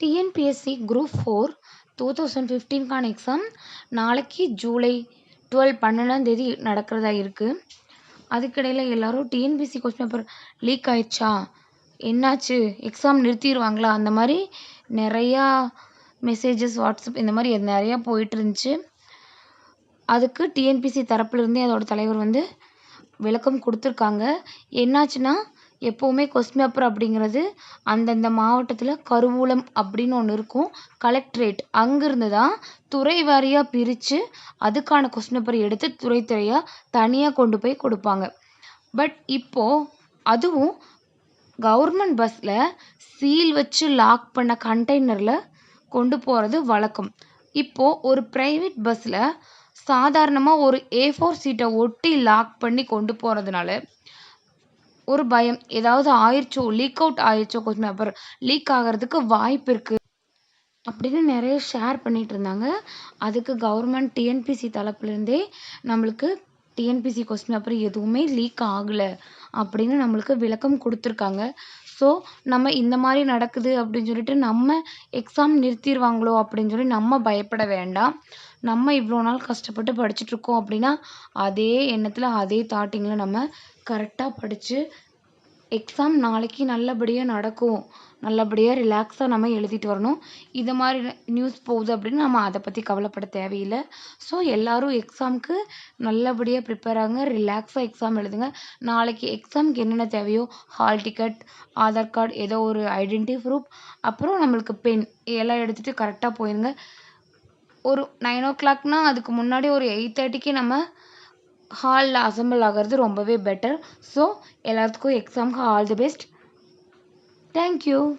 TNPSC group four two thousand ஃபிஃப்டீன்கான exam நாளைக்கு July twelve பன்னெண்டாந்தேதி நடக்கிறதா இருக்குது அதுக்கிடையில் எல்லோரும் டிஎன்பிஎஸ்சி கொஸ்டின் பேப்பர் லீக் ஆயிடுச்சா? என்னாச்சு? எக்ஸாம் நிறுத்திடுவாங்களா? அந்த மாதிரி நிறையா மெசேஜஸ் வாட்ஸ்அப் இந்த மாதிரி நிறையா போயிட்டு இருந்துச்சு. அதுக்கு டிஎன்பிஎஸ்சி தரப்புலேருந்தே அதோடய தலைவர் வந்து விளக்கம் கொடுத்துருக்காங்க. என்னாச்சுன்னா எப்போவுமே கொஸ்டின் பேப்பர் அப்படிங்கிறது அந்தந்த மாவட்டத்தில் கருவூலம் அப்படின்னு ஒன்று இருக்கும். கலெக்ட்ரேட் அங்கேருந்து தான் துறை வாரியாக பிரித்து அதுக்கான கொஸ்டின் பேப்பர் எடுத்து துறை துறையாக தனியாக கொண்டு போய் கொடுப்பாங்க. பட் இப்போது அதுவும் கவர்மெண்ட் பஸ்ஸில் சீல் வச்சு லாக் பண்ண கண்டெய்னரில் கொண்டு போகிறது வழக்கம். இப்போது ஒரு ப்ரைவேட் பஸ்ஸில் சாதாரணமாக ஒரு ஏ ஃபோர் சீட்டை ஒட்டி லாக் பண்ணி கொண்டு போகிறதுனால ஒரு பயம். ஏதாவது ஆயிடுச்சோ லீக் அவுட் ஆயிடுச்சோ கொஸ்டின் பேப்பர் லீக் ஆகிறதுக்கு வாய்ப்பு இருக்குது அப்படின்னு நிறைய ஷேர் பண்ணிட்டு இருந்தாங்க. அதுக்கு கவர்மெண்ட் டிஎன்பிசி தரப்புலேருந்தே நம்மளுக்கு டிஎன்பிசி கொஸ்டின் பேப்பர் எதுவுமே லீக் ஆகலை அப்படின்னு நம்மளுக்கு விளக்கம் கொடுத்துருக்காங்க. ஸோ நம்ம இந்த மாதிரி நடக்குது அப்படின்னு சொல்லிட்டு நம்ம எக்ஸாம் நிறுத்திடுவாங்களோ அப்படின்னு சொல்லி நம்ம பயப்பட வேண்டாம். நம்ம இவ்வளோ நாள் கஷ்டப்பட்டு படிச்சுட்ருக்கோம் அப்படின்னா அதே எண்ணத்தில் அதே தாட்டிங்கில் நம்ம கரெக்டாக படித்து எக்ஸாம் நாளைக்கு நல்லபடியாக நடக்கும். நல்லபடியாக ரிலாக்ஸாக நம்ம எழுதிட்டு வரணும். இது மாதிரி நியூஸ் போகுது அப்படின்னு நம்ம அதை பற்றி கவலைப்பட தேவையில்லை. ஸோ எல்லோரும் எக்ஸாமுக்கு நல்லபடியாக ப்ரிப்பேர் ஆகுங்க. ரிலாக்ஸாக எக்ஸாம் எழுதுங்க. நாளைக்கு எக்ஸாமுக்கு என்னென்ன தேவையோ ஹால் டிக்கெட் ஆதார் கார்டு ஏதோ ஒரு ஐடென்டி ப்ரூஃப் அப்புறம் நம்மளுக்கு பென் எல்லாம் எடுத்துகிட்டு கரெக்டாக போயிருங்க. ஒரு நைன் ஓ கிளாக்னா அதுக்கு முன்னாடி ஒரு எயிட் தேர்ட்டிக்கு நம்ம ஹாலில் அசம்பிள் ஆகிறது ரொம்பவே பெட்டர் ஸோ எல்லாத்துக்கும் எக்ஸாமுக்கு all the best Thank you.